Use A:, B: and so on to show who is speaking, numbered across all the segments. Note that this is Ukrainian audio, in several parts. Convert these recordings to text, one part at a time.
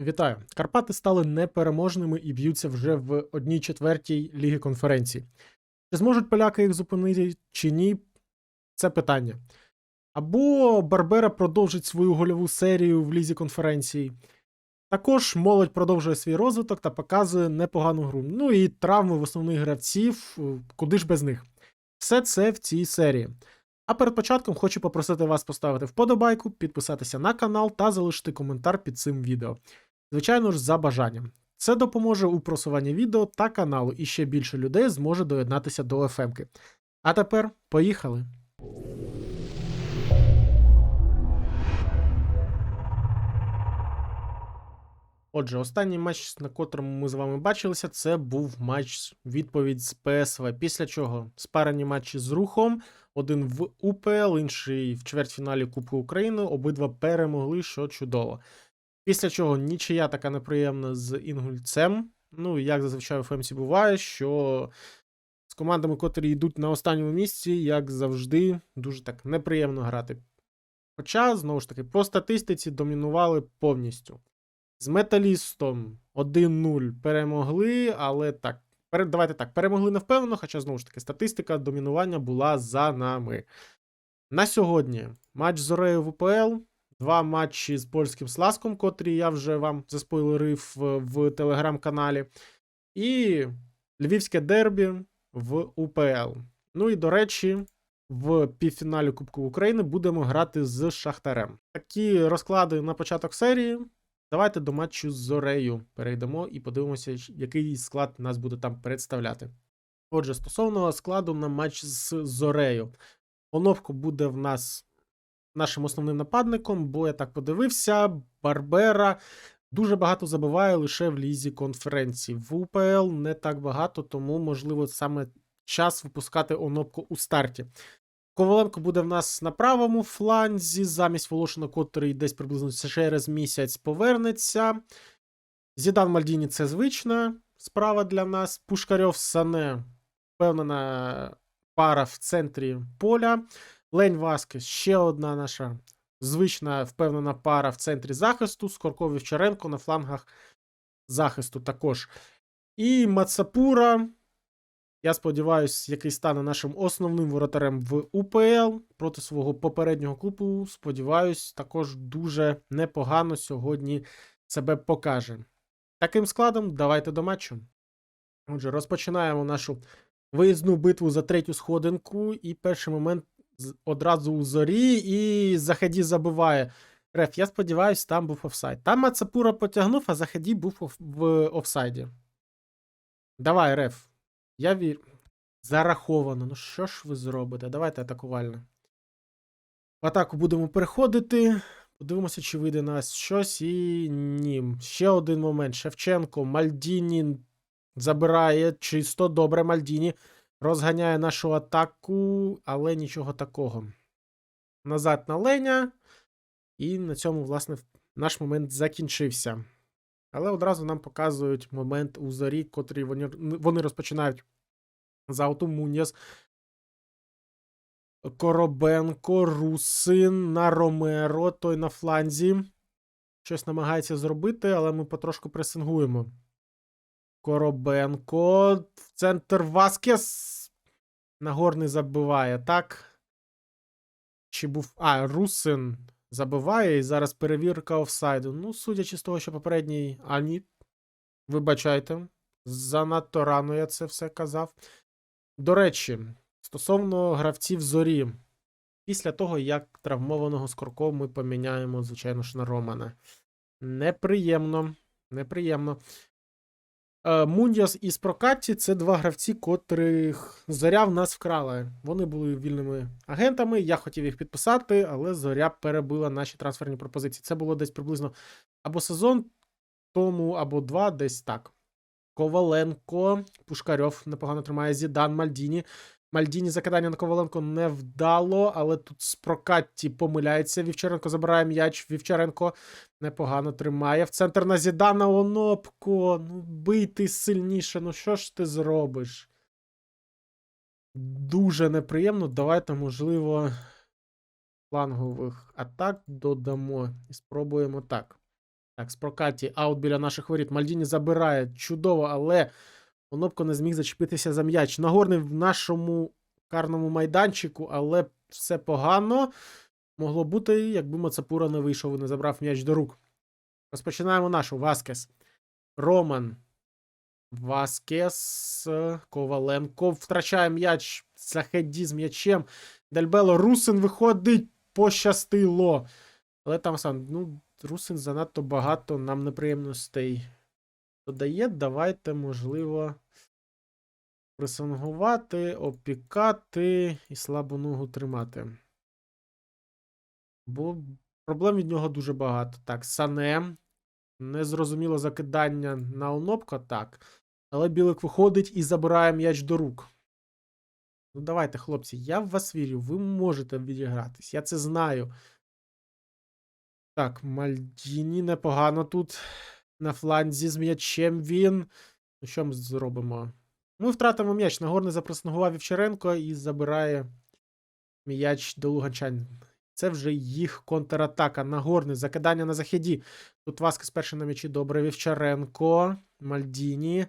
A: Вітаю! Карпати стали непереможними і б'ються вже в одній четвертій ліги конференції. Чи зможуть поляки їх зупинити чи ні? Це питання. Або Барбера продовжить свою гольову серію в лізі конференції. Також молодь продовжує свій розвиток та показує непогану гру. Ну і травми в основних гравців, е, куди ж без них. Все це в цій серії. А перед початком хочу попросити вас поставити вподобайку, підписатися на канал та залишити коментар під цим відео. Звичайно ж, за бажанням. Це допоможе у просуванні відео та каналу, і ще більше людей зможе доєднатися до ФМки. А тепер поїхали! Отже, останній матч, на котрому ми з вами бачилися, це був матч відповідь з ПСВ. Після чого спарені матчі з рухом, один в УПЛ, інший в чвертьфіналі Кубку України. Обидва перемогли, що чудово. Після чого нічия така неприємна з Інгульцем. Ну, як зазвичай у ФМСі буває, що з командами, котрі йдуть на останньому місці, як завжди, дуже так неприємно грати. Хоча, знову ж таки, по статистиці домінували повністю. З металістом 1-0 перемогли, але так. Давайте так, перемогли невпевнено, хоча, знову ж таки, статистика домінування була за нами. На сьогодні матч з Зорею в УПЛ, два матчі з польським Сласком, котрі я вже вам заспойлерив в, в телеграм-каналі, і Львівське дербі в УПЛ. Ну і до речі, в півфіналі Кубку України будемо грати з Шахтарем. Такі розклади на початок серії. Давайте до матчу з Зорею перейдемо і подивимося, який склад нас буде там представляти. Отже, стосовно складу на матч з Зорею. Оновко буде в нас нашим основним нападником, бо я так подивився, Барбера дуже багато забиває лише в лізі конференції. В УПЛ не так багато, тому, можливо, саме час випускати онопку у старті. Коваленко буде в нас на правому фланзі, замість Волошина, котрий десь приблизно через місяць повернеться. Зідан Мальдіні це звична справа для нас. Пушкарьов Сане впевнена пара в центрі поля. Лень Васкес ще одна наша звична впевнена пара в центрі захисту. Скорков Вівчаренко на флангах захисту також. І Мацапура. Я сподіваюся, який стане нашим основним воротарем в УПЛ проти свого попереднього клубу. Сподіваюсь, також дуже непогано сьогодні себе покаже. Таким складом, давайте до матчу. Отже, розпочинаємо нашу виїзну битву за третю сходинку. І перший момент одразу у зорі, і Захаді забиває. Реф, я сподіваюся, там був офсайд. Там Мацапура потягнув, а Захаді був в офсайді. Давай, Реф. Я вірю. Зараховано. Ну що ж ви зробите? Давайте атакувально. В атаку будемо переходити. Подивимося, чи вийде нас щось. І ні. Ще один момент. Шевченко, Мальдіні забирає чисто. Добре, Мальдіні. Розганяє нашу атаку, але нічого такого. Назад на Леня. І на цьому, власне, наш момент закінчився. Але одразу нам показують момент у зорі, котрий вони, вони розпочинають за ауту Муньяс. Коробенко, Русин на Ромеро, той на фланзі. Щось намагається зробити, але ми потрошку пресингуємо. Коробенко. Центр Васкес. Нагорний забиває, так? Чи був. А, Русин забиває, і зараз перевірка офсайду. Ну, судячи з того, що попередній. А ні. Вибачайте. Занадто рано я це все казав. До речі, стосовно гравців зорі. Після того, як травмованого Скорков ми поміняємо, звичайно ж, на Романа. Неприємно. Неприємно. Е, Мундіас і Спрокатті це два гравці, котрих зоря в нас вкрала. Вони були вільними агентами. Я хотів їх підписати, але зоря перебила наші трансферні пропозиції. Це було десь приблизно або сезон тому, або два, десь так. Коваленко, Пушкарьов непогано тримає Зідан, Мальдіні. Мальдіні закидання на Коваленко не вдало, але тут Спрокатті помиляється. Вівчаренко забирає м'яч. Вівчаренко непогано тримає. В центр на Зідана Онопко. Ну, бий ти сильніше. Ну що ж ти зробиш? Дуже неприємно. Давайте, можливо, флангових атак додамо і спробуємо так. Так, Спрокаті аут біля наших воріт. Мальдіні забирає. Чудово, але Онопко не зміг зачепитися за м'яч. Нагорний в нашому карному майданчику, але все погано. Могло бути, якби Мацапура не вийшов і не забрав м'яч до рук. Розпочинаємо нашу. Васкес. Роман. Васкес. Коваленко втрачає м'яч. Захеді з м'ячем. Дельбело. Русин виходить. Пощастило. Але там сам, ну, Русин занадто багато нам неприємностей додає. Давайте, можливо, пресингувати, опікати і слабу ногу тримати. Бо проблем від нього дуже багато. Так, Сане. Незрозуміло закидання на Онопка, так. Але Білик виходить і забирає м'яч до рук. Ну, давайте, хлопці, я в вас вірю, ви можете відігратись. Я це знаю. Так, Мальдіні непогано тут. На фланзі з м'ячем він. Ну, що ми зробимо? Ми втратимо м'яч. Нагорний запресингував Вівчаренко і забирає м'яч до Луганчан. Це вже їх контратака. Нагорний, закидання на захиді. Тут Васкес перший на м'ячі. Добре, Вівчаренко. Мальдіні.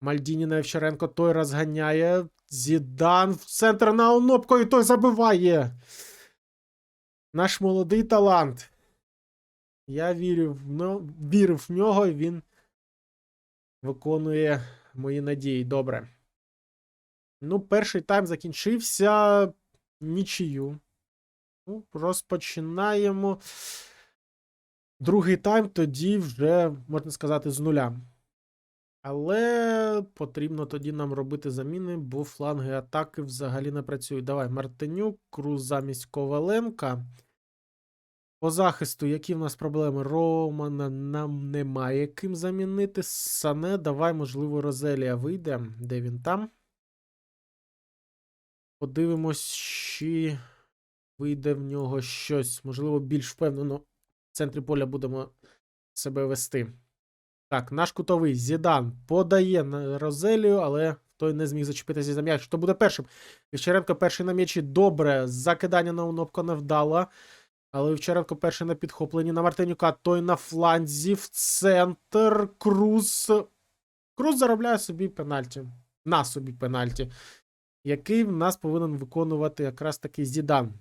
A: Мальдіні на Вівчаренко. Той розганяє. Зідан в центр на Онопко, і той забиває. Наш молодий талант. Я вірю в, но... вірив в нього, і він виконує мої надії. Добре. Ну, перший тайм закінчився нічию. Ну, розпочинаємо. Другий тайм тоді вже, можна сказати, з нуля. Але потрібно тоді нам робити заміни, бо фланги атаки взагалі не працюють. Давай, Мартинюк, Круз замість Коваленка. По захисту, які в нас проблеми? Романа нам немає ким замінити. Сане, давай, можливо, Розелія вийде. Де він там? Подивимось, чи вийде в нього щось. Можливо, більш впевнено в центрі поля будемо себе вести. Так, наш кутовий Зідан подає на Розелію, але той не зміг зачепитися за м'яч. Хто буде першим? Вівчаренко перший на м'ячі. Добре. Закидання на Унопко не вдало. Але Вівчаренко перший на підхопленні на Мартинюка. Той на фланзі в центр. Круз. Круз заробляє собі пенальті. На собі пенальті. Який в нас повинен виконувати якраз таки Зідан.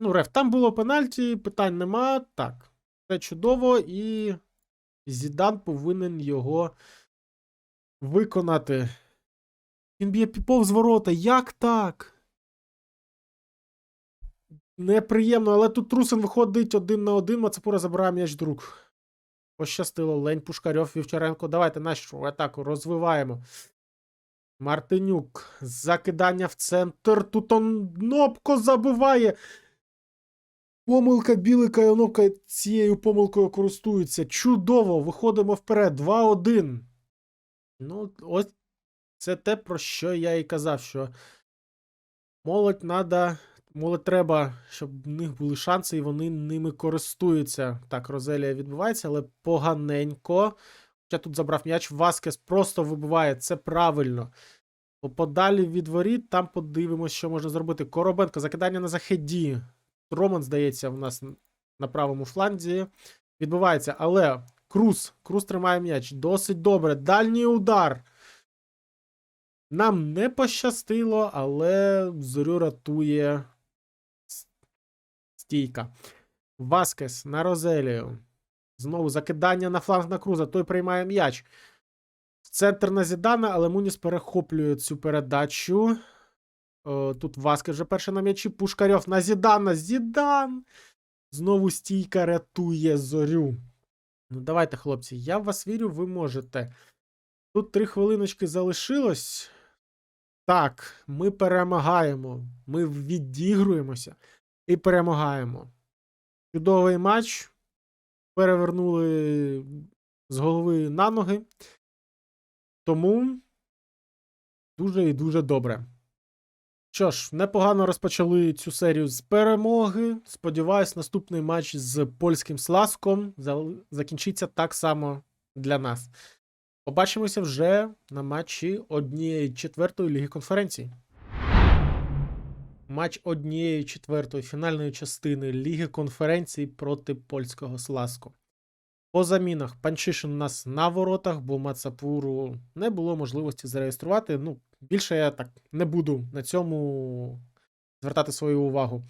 A: Ну, Реф, там було пенальті, питань нема. Так. Все чудово, і Зідан повинен його виконати. Він б'є повз ворота. Як так? Неприємно, але тут Трусин виходить один на один. Мацепура забирає м'яч до рук. Пощастило. Лень Пушкарьов, Вівчаренко. Давайте нашу атаку розвиваємо. Мартинюк. Закидання в центр. Тут он Нопко забиває. Помилка Білика і Онопка цією помилкою користуються. Чудово! Виходимо вперед. 2-1. Ну, ось це те, про що я і казав, що молодь Молодь треба, щоб в них були шанси, і вони ними користуються. Так, Розелія відбувається, але поганенько. Хоча тут забрав м'яч, Васкес просто вибиває. Це правильно. Подалі від воріт, там подивимось, що можна зробити. Коробенко, закидання на захиді. Роман, здається, у нас на правому фланзі. Відбувається, але Круз. Круз тримає м'яч. Досить добре. Дальній удар. Нам не пощастило, але зорю рятує стійка. Васкес на Розелію. Знову закидання на фланг на Круза. Той приймає м'яч. Центр на Зідана, але Муніс перехоплює цю передачу. О, тут Васкес вже перший на м'ячі. Пушкарьов на Зідана. Зідан! Знову стійка рятує зорю. Ну, давайте, хлопці, я в вас вірю, ви можете. Тут три хвилиночки залишилось. Так, ми перемагаємо. Ми відігруємося і перемагаємо. Чудовий матч. Перевернули з голови на ноги. Тому дуже і дуже добре. Що ж, непогано розпочали цю серію з перемоги. Сподіваюсь, наступний матч з польським Сласком закінчиться так само для нас. Побачимося вже на матчі однієї четвертої ліги конференції. Матч однієї четвертої фінальної частини Ліги конференції проти польського Сласку. По замінах Панчишин у нас на воротах, бо Мацапуру не було можливості зареєструвати. Ну, більше я так не буду на цьому звертати свою увагу.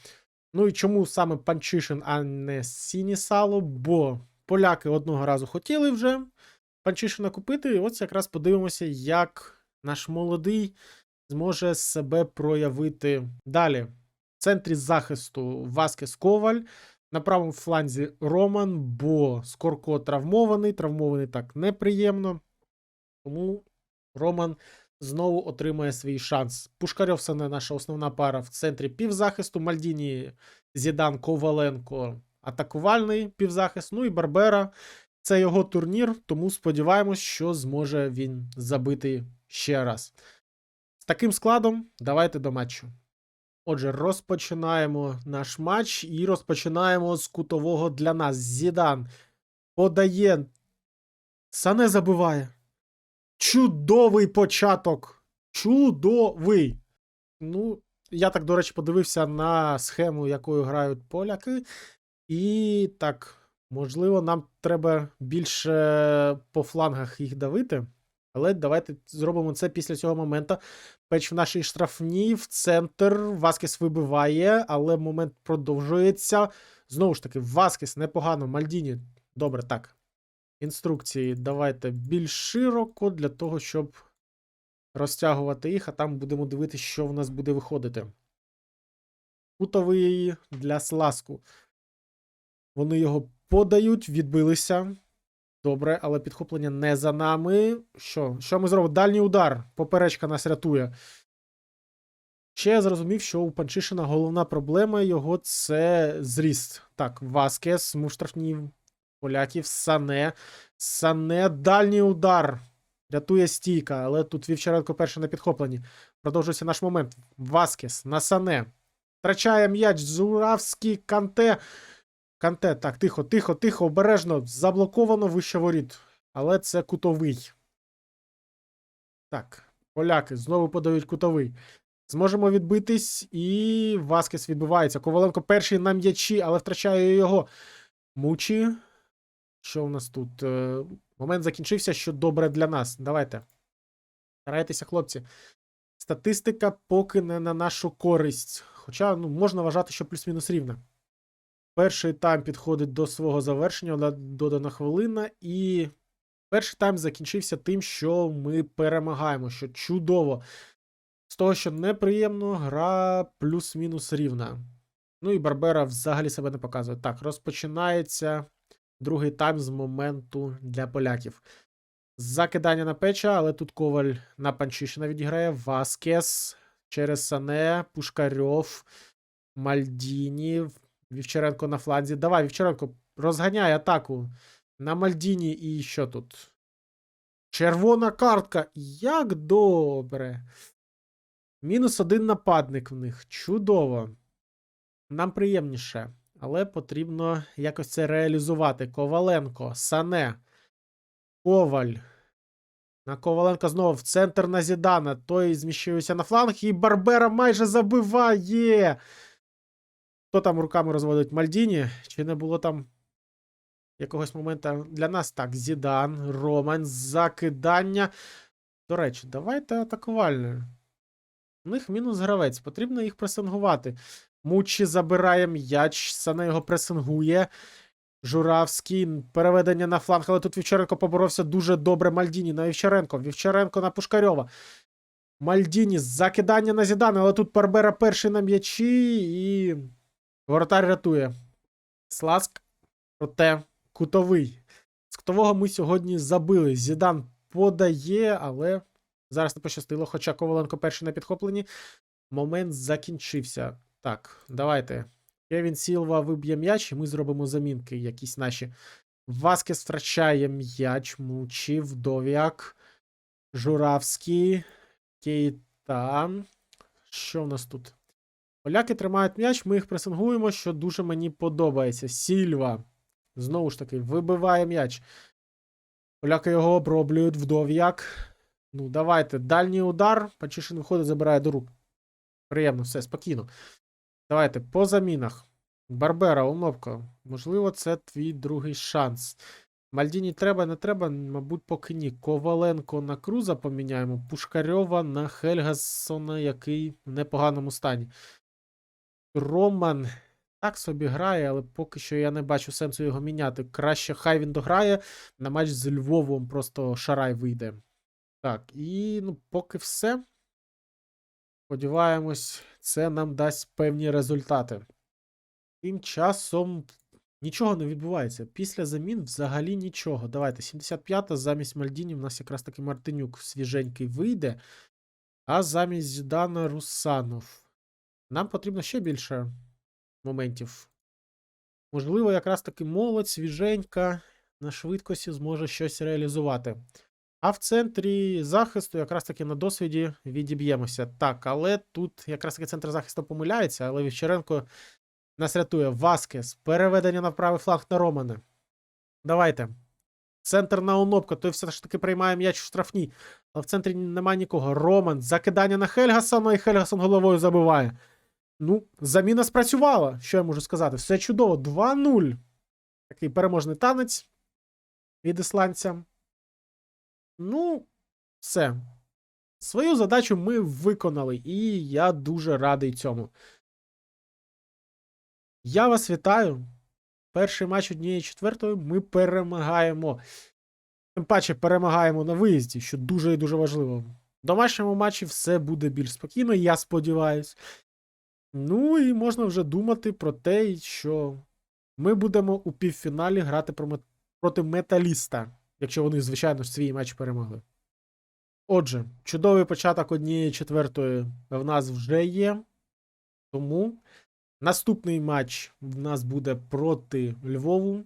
A: Ну і чому саме Панчишин, а не Сінісало? Бо поляки одного разу хотіли вже Панчишина купити. І ось якраз подивимося, як наш молодий зможе себе проявити далі. В центрі захисту Васкес Коваль. На правому фланзі Роман, бо Скорко травмований. Травмований так неприємно. Тому Роман знову отримає свій шанс. Пушкарьов це не наша основна пара в центрі півзахисту. Мальдіні Зідан Коваленко атакувальний півзахист. Ну і Барбера. Це його турнір, тому сподіваємось, що зможе він забити ще раз. З таким складом давайте до матчу. Отже, розпочинаємо наш матч і розпочинаємо з кутового для нас. Зідан подає. Сане забиває. Чудовий початок. Чудовий. Ну, я так, до речі, подивився на схему, якою грають поляки. І так, можливо, нам треба більше по флангах їх давити. Але давайте зробимо це після цього моменту. Печ в нашій штрафній, в центр. Васкес вибиває, але момент продовжується. Знову ж таки, Васкес непогано. Мальдіні. Добре, так. Інструкції давайте більш широко для того, щоб розтягувати їх, а там будемо дивитися, що в нас буде виходити. Кутовий для Сласку. Вони його подають, відбилися. Добре, але підхоплення не за нами. Що? Що ми зробимо? Дальній удар. Поперечка нас рятує. Ще я зрозумів, що у Панчишина головна проблема його це зріст. Так, Васкес, му штрафні поляків, Сане. Сане, дальній удар. Рятує стійка, але тут Вівчаренко перший на підхопленні. Продовжується наш момент. Васкес на Сане. Втрачає м'яч. Зуравський Канте. Канте, так, тихо, тихо, тихо, обережно. Заблоковано вище воріт. Але це кутовий. Так, поляки знову подають кутовий. Зможемо відбитись, і Васкес відбивається. Коваленко перший на м'ячі, але втрачає його. Мучі. Що у нас тут? Е, Момент закінчився, що добре для нас. Давайте. Старайтеся, хлопці. Статистика поки не на нашу користь. Хоча ну, можна вважати, що плюс-мінус рівна. Перший тайм підходить до свого завершення, одна додана хвилина, і перший тайм закінчився тим, що ми перемагаємо, що чудово. З того, що неприємно, гра плюс-мінус рівна. Ну і Барбера взагалі себе не показує. Так, розпочинається другий тайм з моменту для поляків. Закидання на печа, але тут коваль на Панчишина відіграє. Васкес через Сане, Пушкарьов, Мальдіні. Вівчаренко на фланзі. Давай, Вівчаренко, розганяй атаку на Мальдіні і що тут? Червона картка. Як добре. Мінус один нападник в них. Чудово. Нам приємніше. Але потрібно якось це реалізувати. Коваленко, Сане, Коваль. На Коваленка знову в центр на Зідана. Той зміщується на фланг, і Барбера майже забиває. Хто там руками розводить Мальдіні? Чи не було там якогось моменту для нас? Так, Зідан, Роман, закидання. До речі, давайте атакувальною. У них мінус гравець, потрібно їх пресингувати. Мучі забирає м'яч, Сане його пресингує. Журавський, переведення на фланг, але тут Вівчаренко поборовся дуже добре. Мальдіні на Вівчаренко. Вівчаренко на Пушкарьова. Мальдіні, закидання на Зідана, але тут Барбера перший на м'ячі і. Воротар рятує. Сласк, проте кутовий. З кутового ми сьогодні забили. Зідан подає, але зараз не пощастило, хоча Коваленко перший на підхопленні. Момент закінчився. Так, давайте. Кевін Сілва виб'є м'яч, і ми зробимо замінки якісь наші. Васкес втрачає м'яч, мучив, Дов'як, Журавський, Кейта. Що в нас тут? Поляки тримають м'яч, ми їх пресингуємо, що дуже мені подобається. Сільва. Знову ж таки, вибиває м'яч. Поляки його оброблюють вдов'як. Ну, давайте. Дальній удар. Пачишин виходить, забирає до рук. Приємно, все, спокійно. Давайте по замінах. Барбера, умовка. Можливо, це твій другий шанс. Мальдіні треба, не треба, мабуть, поки ні. Коваленко на Круза поміняємо. Пушкарьова на Хельгасона, який в непоганому стані. Роман так собі грає, але поки що я не бачу сенсу його міняти. Краще хай він дограє. На матч з Львовом просто шарай вийде. Так, і ну, поки все. Сподіваємось, це нам дасть певні результати. Тим часом нічого не відбувається. Після замін взагалі нічого. Давайте, 75-та замість Мальдіні в нас якраз таки Мартинюк свіженький вийде. А замість Зідана Русанов. Нам потрібно ще більше моментів. Можливо, якраз таки молодь, свіженька, на швидкості зможе щось реалізувати. А в центрі захисту, якраз таки на досвіді відіб'ємося. Так, але тут якраз таки центр захисту помиляється, але Вівчаренко нас рятує. Васкес. Переведення на правий фланг на Романа. Давайте. Центр на Онопка, той все ж таки приймає м'яч в штрафній. Але в центрі немає нікого. Роман. Закидання на Хельгасона, і Хельгасон головою забиває. Ну, заміна спрацювала. Що я можу сказати? Все чудово. 2-0. Такий переможний танець від ісландця. Ну, все. Свою задачу ми виконали, і я дуже радий цьому. Я вас вітаю. Перший матч однієї четвертої ми перемагаємо. Тим паче перемагаємо на виїзді, що дуже і дуже важливо. В домашньому матчі все буде більш спокійно, я сподіваюсь. Ну і можна вже думати про те, що ми будемо у півфіналі грати проти металіста, якщо вони, звичайно, свій матч перемогли. Отже, чудовий початок однієї четвертої в нас вже є. Тому наступний матч в нас буде проти Львову.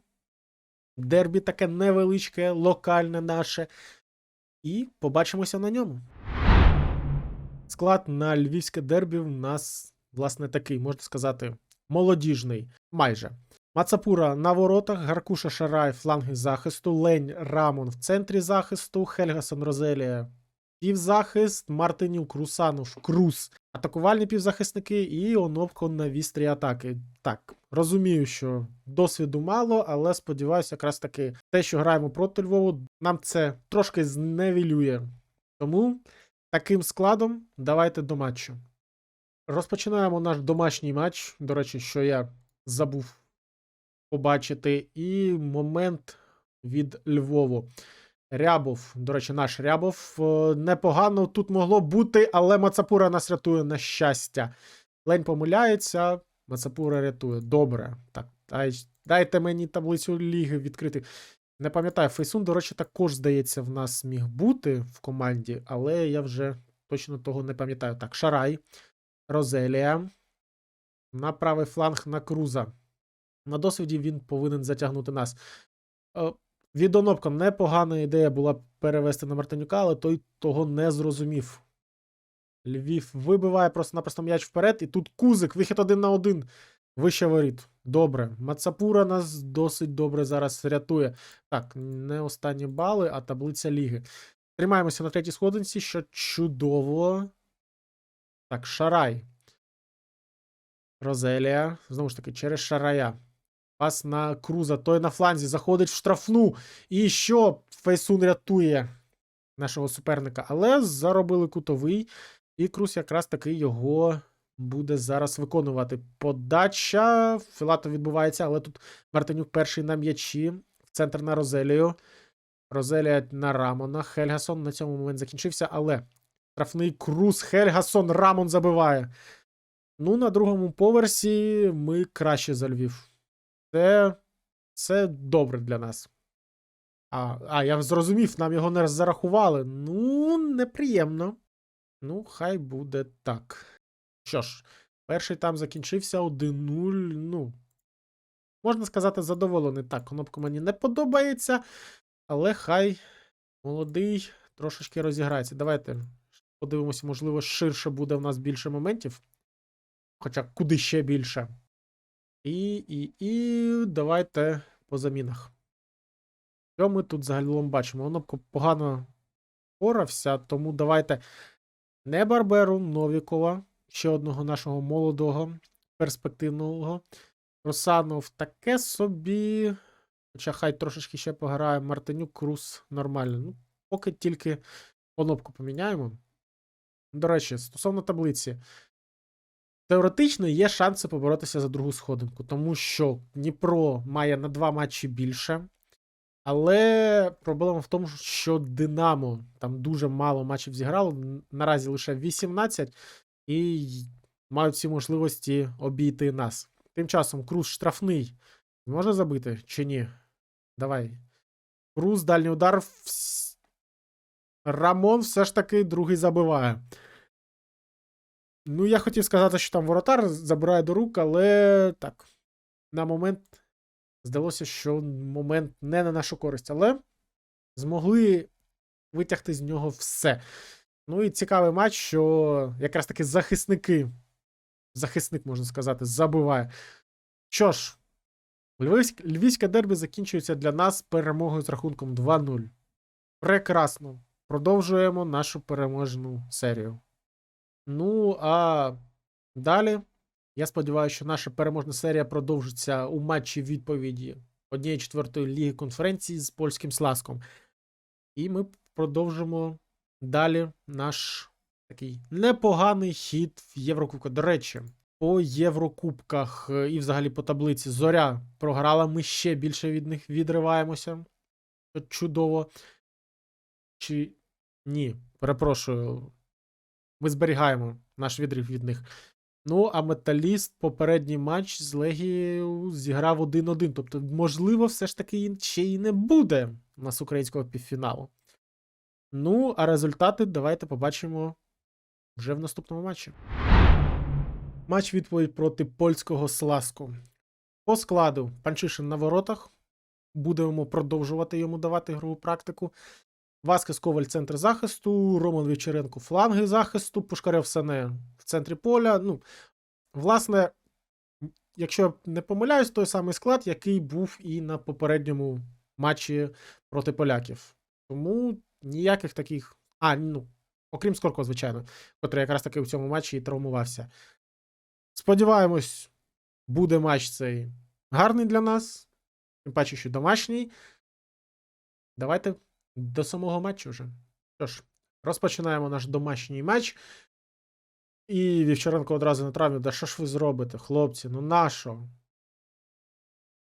A: Дербі таке невеличке, локальне наше. І побачимося на ньому. Склад на львівське дербі в нас, власне, такий, можна сказати, молодіжний. Майже. Мацапура на воротах, Гаркуша Шарай, фланги захисту, Лень Рамон в центрі захисту, Хельгасон Розелія півзахист, Мартинюк, Русанов, Круз, атакувальні півзахисники і Онопко на вістрі атаки. Так, розумію, що досвіду мало, але сподіваюся, якраз таки те, що граємо проти Львову, нам це трошки зневілює. Тому таким складом давайте до матчу. Розпочинаємо наш домашній матч. До речі, що я забув побачити. І момент від Львову. Рябов, до речі, наш Рябов. е, Непогано тут могло бути, але Мацапура нас рятує на щастя. Лень помиляється, Мацапура рятує. Добре. Так, дай, дайте мені таблицю ліги відкрити. Не пам'ятаю, Фейсун, до речі, також, здається, в нас міг бути в команді, але я вже точно того не пам'ятаю. Так, Шарай, Розелія. На правий фланг на Круза. На досвіді він повинен затягнути нас. Е, Від непогана ідея була перевести на Мартинюка, але той того не зрозумів. Львів вибиває просто-напросто м'яч вперед, і тут Кузик, вихід один на один. Вище воріт. Добре. Мацапура нас досить добре зараз рятує. Так, не останні бали, а таблиця ліги. Тримаємося на третій сходинці, що чудово. Так, Шарай. Розелія. Знову ж таки, через Шарая. Пас на Круза. Той на фланзі заходить в штрафну. І що? Фейсун рятує нашого суперника. Але заробили кутовий. І Круз якраз таки його буде зараз виконувати. Подача. Філато відбувається, але тут Мартинюк перший на м'ячі. В центр на Розелію. Розелія на Рамона. Хельгасон на цьому момент закінчився, але штрафний Круз. Хельгасон Рамон забиває. Ну, на другому поверсі ми краще за Львів. Це, це добре для нас. А, а, я зрозумів, нам його не зарахували. Ну, неприємно. Ну, хай буде так. Що ж, перший там закінчився 1-0. Ну, можна сказати, задоволений. Так, кнопка мені не подобається, але хай молодий трошечки розіграється. Давайте подивимося, можливо, ширше буде в нас більше моментів. Хоча куди ще більше. І, і, і давайте по замінах. Що ми тут загалом бачимо? Воно погано порався, тому давайте не Барберу, Новікова, ще одного нашого молодого, перспективного. Росанов таке собі. Хоча хай трошечки ще пограє Мартинюк, Крус нормально. Ну, поки тільки кнопку поміняємо. До речі, стосовно таблиці. Теоретично є шанси поборотися за другу сходинку, тому що Дніпро має на два матчі більше. Але проблема в тому, що Динамо там дуже мало матчів зіграло. Наразі лише 18, і мають всі можливості обійти нас. Тим часом Круз штрафний. Може забити чи ні? Давай. Круз, дальній удар. Рамон все ж таки другий забиває. Ну, я хотів сказати, що там воротар забирає до рук, але так. На момент здалося, що момент не на нашу користь, але змогли витягти з нього все. Ну і цікавий матч, що якраз таки захисники, захисник, можна сказати, забиває. Що ж, Львівське, Львівське дербі закінчується для нас перемогою з рахунком 2-0. Прекрасно. Продовжуємо нашу переможну серію. Ну, а далі, я сподіваюся, що наша переможна серія продовжиться у матчі відповіді однієї четвертої ліги конференції з польським Сласком. І ми продовжимо далі наш такий непоганий хід в Єврокубку. До речі, по Єврокубках е, і взагалі по таблиці Зоря програла. Ми ще більше від них відриваємося. Чудово. Чи ні, перепрошую. Ми зберігаємо наш відрив від них. Ну, а Металіст попередній матч з Легією зіграв 1-1. Тобто, можливо, все ж таки ще і не буде у нас українського півфіналу. Ну, а результати давайте побачимо вже в наступному матчі. Матч відповідь проти польського Сласку. По складу Панчишин на воротах. Будемо продовжувати йому давати ігрову практику. Васкес Коваль центр захисту, Роман Вівчаренко фланги захисту, Пушкарев Сане в центрі поля. Ну, власне, якщо я не помиляюсь, той самий склад, який був і на попередньому матчі проти поляків. Тому ніяких таких. А, ну, окрім Скорко, звичайно, котрий якраз таки в цьому матчі і травмувався. Сподіваємось, буде матч цей гарний для нас. Тим паче, що домашній. Давайте до самого матчу вже. Що ж, розпочинаємо наш домашній матч. І Вівчаренко одразу на травмі. Да що ж ви зробите, хлопці? Ну нащо?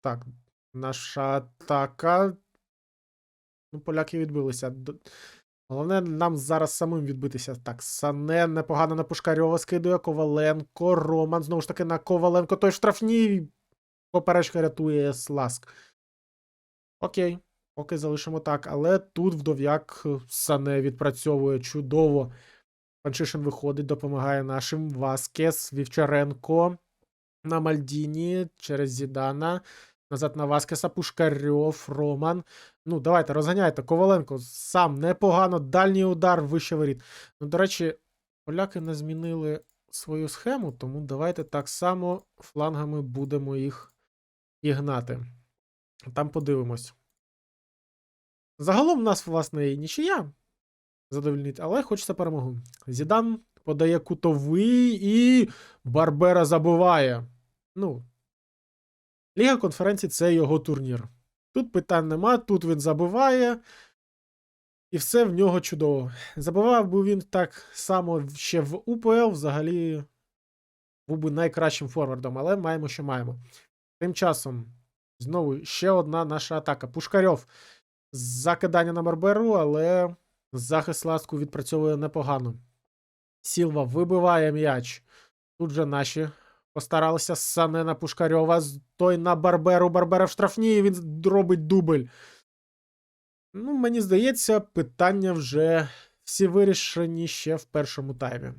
A: Так, наша атака. Ну, поляки відбилися. Головне нам зараз самим відбитися. Так, Сане непогано на Пушкарьова скидує. Коваленко. Роман. Знову ж таки на Коваленко. Той штрафній. Поперечка рятує Сласк. Окей. Поки залишимо так, але тут вдов'як Сане відпрацьовує чудово. Панчишин виходить, допомагає нашим. Васкес, Вівчаренко на Мальдіні через Зідана. Назад на Васкеса, Пушкарьов, Роман. Ну, давайте, розганяйте. Коваленко сам непогано. Дальній удар вище воріт. Ну, до речі, поляки не змінили свою схему, тому давайте так само флангами будемо їх і гнати. Там подивимось. Загалом в нас, власне, і нічия задовольнить, але хочеться перемогу. Зідан подає кутовий і Барбера забиває. Ну, Ліга конференції це його турнір. Тут питань нема, тут він забиває. І все в нього чудово. Забивав би він так само ще в УПЛ, взагалі був би найкращим форвардом, але маємо, що маємо. Тим часом, знову ще одна наша атака. Пушкарьов. Закидання на Марберу, але захист ласку відпрацьовує непогано. Сілва вибиває м'яч. Тут же наші постаралися Сане на Пушкарьова. Той на Барберу. Барбера в штрафній, і він робить дубль. Ну, мені здається, питання вже всі вирішені ще в першому таймі.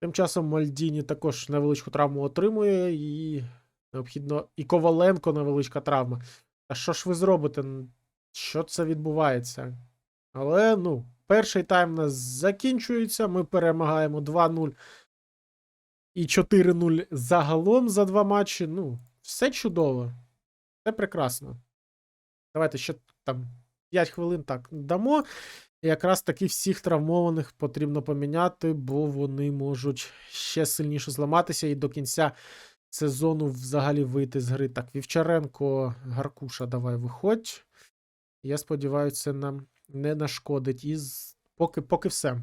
A: Тим часом Мальдіні також невеличку травму отримує, і необхідно. І Коваленко невеличка травма. А що ж ви зробите? Що це відбувається? Але, ну, перший тайм у нас закінчується. Ми перемагаємо 2-0 і 4-0 загалом за два матчі. Ну, все чудово. Все прекрасно. Давайте ще там 5 хвилин так дамо. І якраз таки всіх травмованих потрібно поміняти, бо вони можуть ще сильніше зламатися і до кінця сезону взагалі вийти з гри. Так, Вівчаренко, Гаркуша, давай виходь. Я сподіваюся, це нам не нашкодить. І поки, поки все.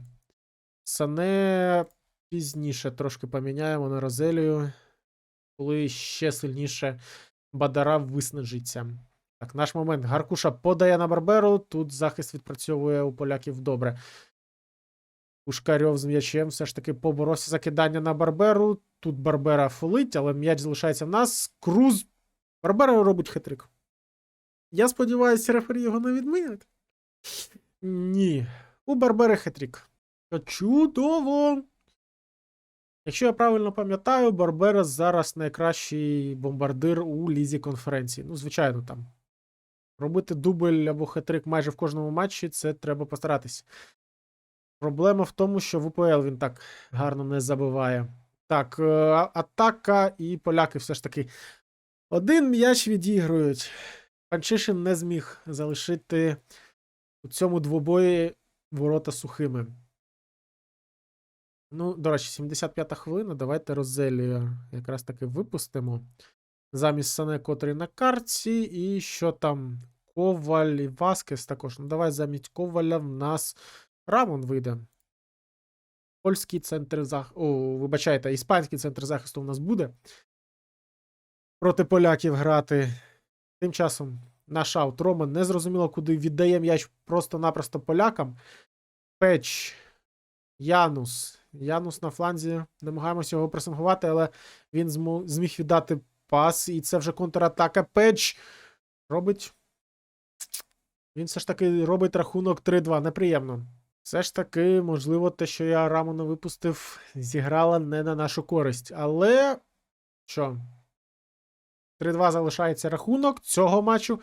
A: Сане пізніше трошки поміняємо на Розелію, коли ще сильніше Бадара виснажиться. Так, наш момент. Гаркуша подає на Барберу. Тут захист відпрацьовує у поляків добре. Пушкарьов з м'ячем все ж таки поборовся закидання на Барберу. Тут Барбера фолить, але м'яч залишається в нас. Круз. Барбера робить хитрик. Я сподіваюся, рефері його не відмінять. Ні. У Барбери хитрик. Чудово! Якщо я правильно пам'ятаю, Барбера зараз найкращий бомбардир у лізі конференції. Ну, звичайно, там. Робити дубль або хитрик майже в кожному матчі це треба постаратись. Проблема в тому, що в УПЛ він так гарно не забиває. Так, е, атака і поляки все ж таки. Один м'яч відігрують. Панчишин не зміг залишити у цьому двобої ворота сухими. Ну, до речі, 75-та хвилина. Давайте Розелію якраз таки випустимо. Замість Сане, котрий на карті. І що там? Коваль і Васкес також. Ну, давай замість Коваля в нас Рамон вийде. Польський центр захисту. О, вибачайте, іспанський центр захисту у нас буде. Проти поляків грати. Тим часом наш аут. Роман не зрозуміло, куди віддає м'яч просто-напросто полякам. Печ. Янус. Янус на фланзі. Намагаємося його пресингувати, але він зміг віддати пас. І це вже контратака. Печ робить. Він все ж таки робить рахунок 3-2. Неприємно. Все ж таки, можливо, те, що я Рамона випустив, зіграла не на нашу користь. Але що? 3-2 залишається рахунок цього матчу.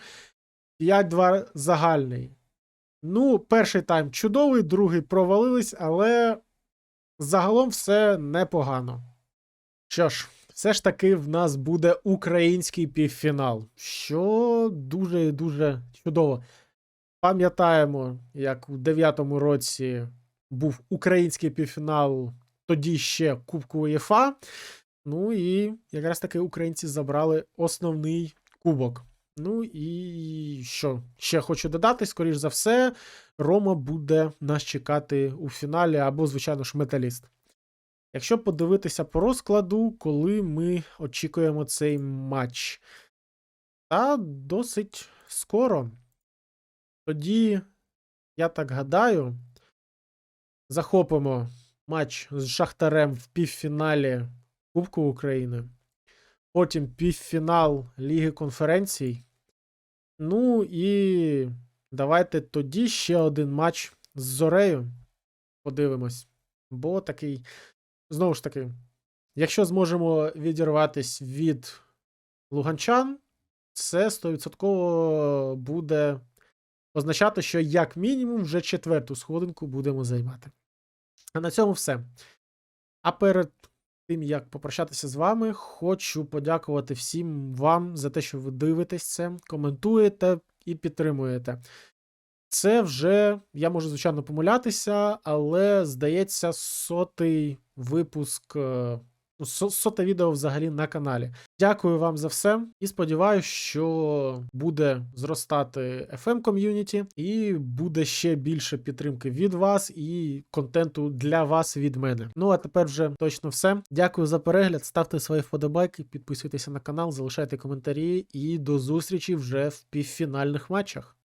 A: 5-2 загальний. Ну, перший тайм чудовий, другий провалились, але загалом все непогано. Що ж, все ж таки в нас буде український півфінал, що дуже і дуже чудово. Пам'ятаємо, як у 9-му році був український півфінал, тоді ще Кубку УЄФА. Ну і якраз таки українці забрали основний кубок. Ну і що? Ще хочу додати, скоріш за все, Рома буде нас чекати у фіналі або, звичайно ж, металіст. Якщо подивитися по розкладу, коли ми очікуємо цей матч, та досить скоро. Тоді, я так гадаю, захопимо матч з Шахтарем в півфіналі Кубку України. Потім півфінал Ліги конференцій. Ну і давайте тоді ще один матч з Зорею. Подивимось. Бо такий, знову ж таки, якщо зможемо відірватись від луганчан, це 100% буде означати, що як мінімум вже четверту сходинку будемо займати. А на цьому все. А перед тим, як попрощатися з вами, хочу подякувати всім вам за те, що ви дивитесь це, коментуєте і підтримуєте. Це вже, я можу, звичайно, помилятися, але здається, сотий випуск, е, соте відео взагалі на каналі. Дякую вам за все і сподіваюся, що буде зростати FM ком'юніті і буде ще більше підтримки від вас і контенту для вас від мене. Ну а тепер вже точно все. Дякую за перегляд. Ставте свої вподобайки, підписуйтеся на канал, залишайте коментарі і до зустрічі вже в півфінальних матчах.